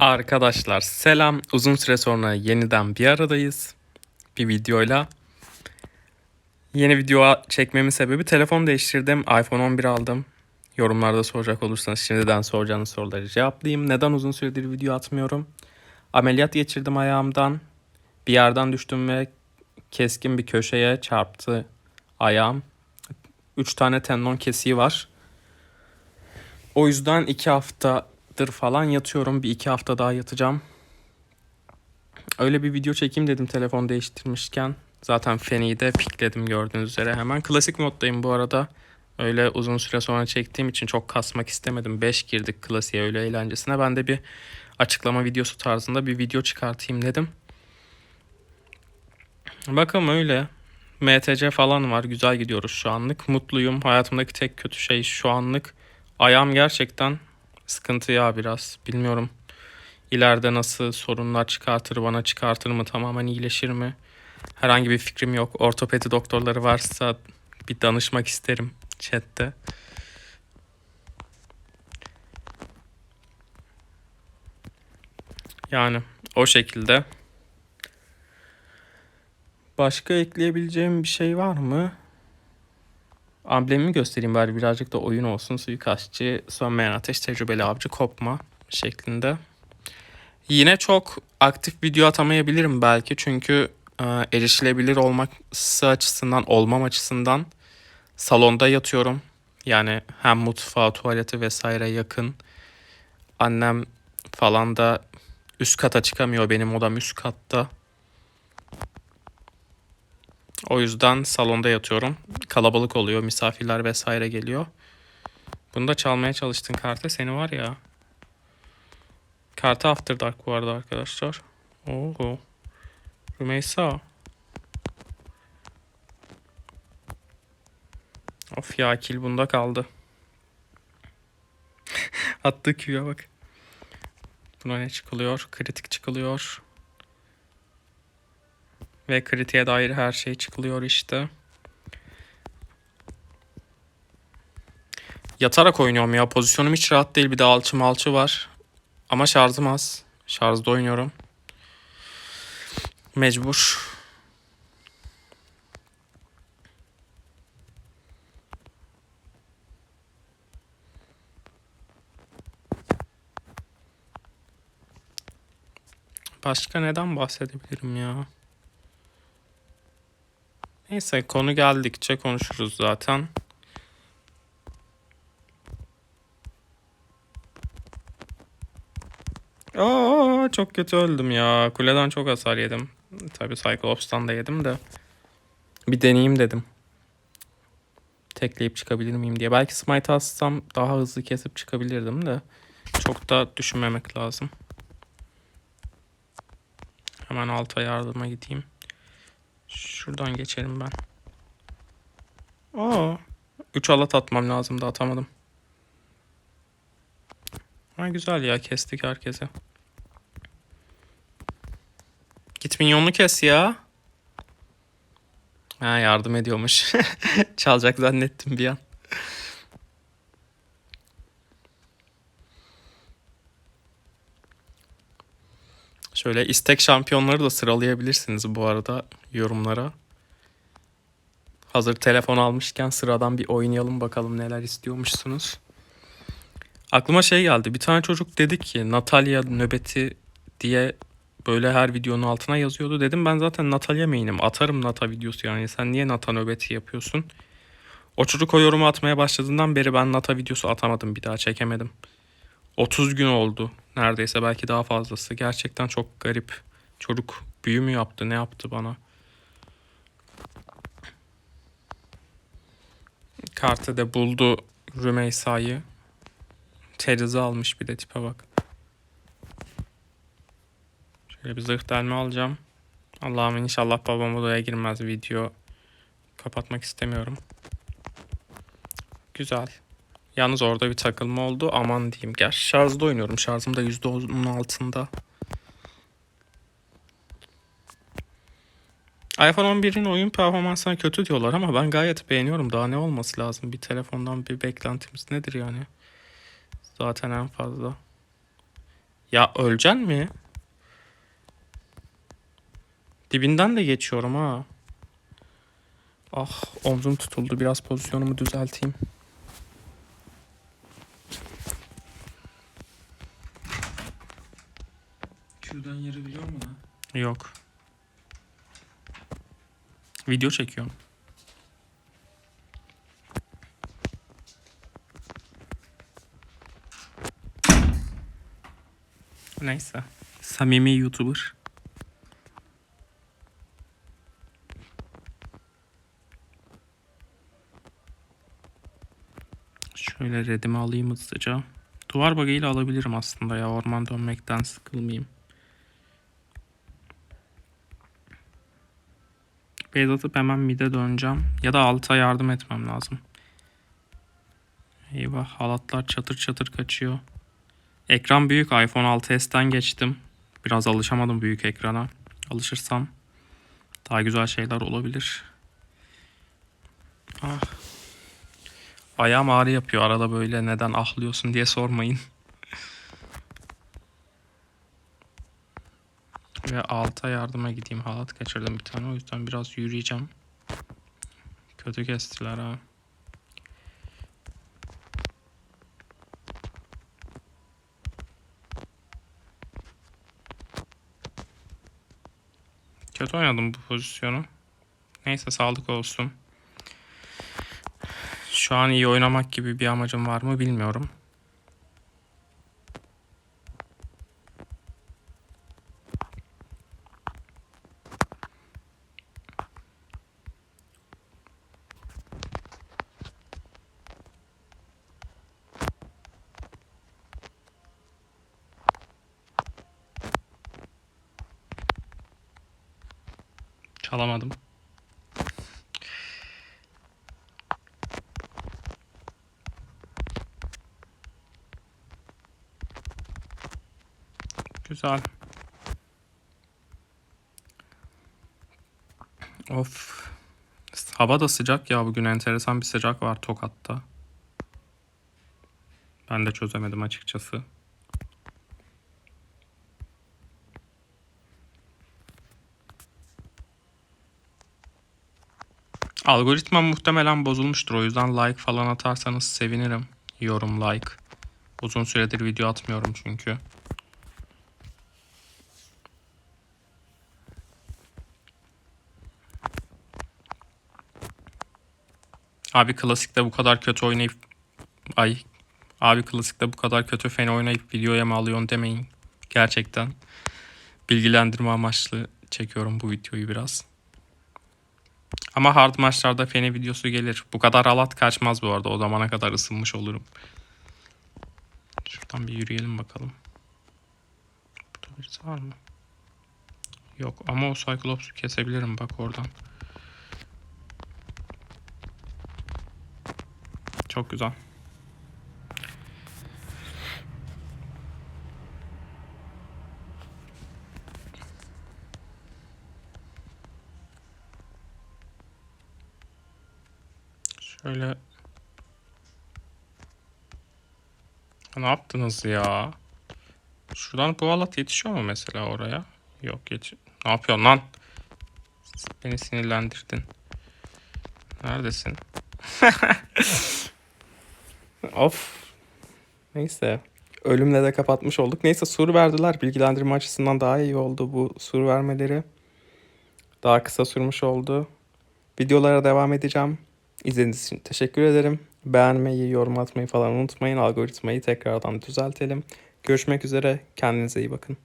Arkadaşlar selam. Uzun süre sonra yeniden bir aradayız. Bir videoyla. Yeni video çekmemin sebebi telefon değiştirdim. iPhone 11 aldım. Yorumlarda soracak olursanız şimdiden soracağınız soruları cevaplayayım. Neden uzun süredir video atmıyorum? Ameliyat geçirdim ayağımdan. Bir yerden düştüm ve keskin bir köşeye çarptı ayağım. 3 tane tendon kesiği var. O yüzden 2 haftadır falan yatıyorum. Bir iki hafta daha yatacağım. Öyle bir video çekeyim dedim telefon değiştirmişken. Zaten Feni'yi de pikledim gördüğünüz üzere hemen. Klasik moddayım bu arada. Öyle uzun süre sonra çektiğim için çok kasmak istemedim. 5 girdik klasiğe öyle eğlencesine. Ben de bir açıklama videosu tarzında bir video çıkartayım dedim. Bakalım öyle. MTC falan var. Güzel gidiyoruz şu anlık. Mutluyum. Hayatımdaki tek kötü şey şu anlık. Ayağım gerçekten sıkıntı ya biraz. Bilmiyorum. İleride nasıl sorunlar çıkartır, bana çıkartır mı, tamamen iyileşir mi? Herhangi bir fikrim yok. Ortopedi doktorları varsa bir danışmak isterim chatte. Yani o şekilde. Başka ekleyebileceğim bir şey var mı? Amblemimi göstereyim bari birazcık da oyun olsun. Suikastçı, sönmeyen ateş, tecrübeli avcı, kopma şeklinde. Yine çok aktif video atamayabilirim belki çünkü e, erişilebilir olması açısından, olmam açısından salonda yatıyorum. Yani hem mutfağı, tuvaleti vesaire yakın. Annem falan da üst kata çıkamıyor. Benim odam üst katta. O yüzden salonda yatıyorum. Kalabalık oluyor, misafirler vesaire geliyor. Bunu da çalmaya çalıştın kartı. Seni var ya. Kartı After Dark bu arada arkadaşlar. Oo. Rümeysa. Of ya kill bunda kaldı. Attığı Q'ya bak. Buna ne çıkılıyor? Kritik çıkılıyor. Ve kritiğe dair her şey çıkılıyor işte. Yatarak oynuyorum ya. Pozisyonum hiç rahat değil. Bir de alçı malçı var. Ama şarjım az. Şarjda oynuyorum. Mecbur. Başka neden bahsedebilirim ya? Neyse konu geldikçe konuşuruz zaten. Aa çok kötü öldüm ya. Kuleden çok hasar yedim. Tabii Cyclops'tan da yedim de. Bir deneyeyim dedim. Tekleyip çıkabilir miyim diye. Belki smite atsam daha hızlı kesip çıkabilirdim de. Çok da düşünmemek lazım. Hemen alta yardıma gideyim. Şuradan geçelim ben. Aa, 3 alat atmam lazım da atamadım. Ha güzel ya kestik herkese. Git minyonunu kes ya. Ha yardım ediyormuş. Çalacak zannettim bir an. Şöyle istek şampiyonları da sıralayabilirsiniz bu arada yorumlara. Hazır telefon almışken sıradan bir oynayalım bakalım neler istiyormuşsunuz. Aklıma şey geldi. Bir tane çocuk dedi ki Natalya nöbeti diye böyle her videonun altına yazıyordu. Dedim ben zaten Natalya main'im. Atarım Nata videosu yani. Sen niye Nata nöbeti yapıyorsun? O çocuk o yorumu atmaya başladığından beri ben Nata videosu atamadım. Bir daha çekemedim. 30 gün oldu. Neredeyse belki daha fazlası. Gerçekten çok garip. Çocuk büyü mü yaptı ne yaptı bana? Kartı da buldu Rümeysa'yı. Terizi almış bir de tipe bak. Şöyle bir zırh delme alacağım. Allah'ım inşallah babam odaya girmez video. Kapatmak istemiyorum. Güzel. Yalnız orada bir takılma oldu. Aman diyeyim. Gerçi şarjda oynuyorum. Şarjım da %10'un altında. iPhone 11'in oyun performansına kötü diyorlar ama ben gayet beğeniyorum. Daha ne olması lazım? Bir telefondan bir beklentimiz nedir yani? Zaten en fazla. Ya öleceksin mi? Dibinden de geçiyorum ha. Ah omzum tutuldu. Biraz pozisyonumu düzelteyim. Şuradan yeri biliyor musun lan? Yok. Video çekiyorum. Neyse. Samimi YouTuber. Şöyle redimi alayım hızlıca. Duvar bug'iyle alabilirim aslında ya orman dönmekten sıkılmayayım. Base atıp hemen mid'e döneceğim. Ya da alta yardım etmem lazım. Eyvah halatlar çatır çatır kaçıyor. Ekran büyük iPhone 6s'ten geçtim. Biraz alışamadım büyük ekrana. Alışırsam daha güzel şeyler olabilir. Ah. Ayağım ağrı yapıyor arada böyle neden ahlıyorsun diye sormayın. Ve alta yardıma gideyim. Halat kaçırdım bir tane. O yüzden biraz yürüyeceğim. Kötü kestiler ha. Kötü oynadım bu pozisyonu. Neyse sağlık olsun. Şu an iyi oynamak gibi bir amacım var mı bilmiyorum. Çalamadım. Güzel. Of. Hava da sıcak ya bugün enteresan bir sıcak var Tokat'ta. Ben de çözemedim açıkçası. Algoritma muhtemelen bozulmuştur. O yüzden like falan atarsanız sevinirim. Yorum, like. Uzun süredir video atmıyorum çünkü. Abi klasikte bu kadar kötü oynayıp ay abi klasikte bu kadar kötü fen oynayıp videoya mı alıyorsun demeyin. Gerçekten bilgilendirme amaçlı çekiyorum bu videoyu biraz. Ama hard maçlarda feni videosu gelir. Bu kadar alat kaçmaz bu arada. O zamana kadar ısınmış olurum. Şuradan bir yürüyelim bakalım. Burada birisi var mı? Yok ama o Cyclops'u kesebilirim bak oradan. Çok güzel. Şöyle Ne yaptınız ya? Şuradan bu halat yetişiyor mu mesela oraya? Yok yetiş. Ne yapıyorsun lan? Beni sinirlendirdin. Neredesin? of. Neyse. Ölümle de kapatmış olduk. Neyse sur verdiler. Bilgilendirme açısından daha iyi oldu bu sur vermeleri. Daha kısa sürmüş oldu. Videolara devam edeceğim. İzlediğiniz için teşekkür ederim. Beğenmeyi, yorum atmayı falan unutmayın. Algoritmayı tekrardan düzeltelim. Görüşmek üzere. Kendinize iyi bakın.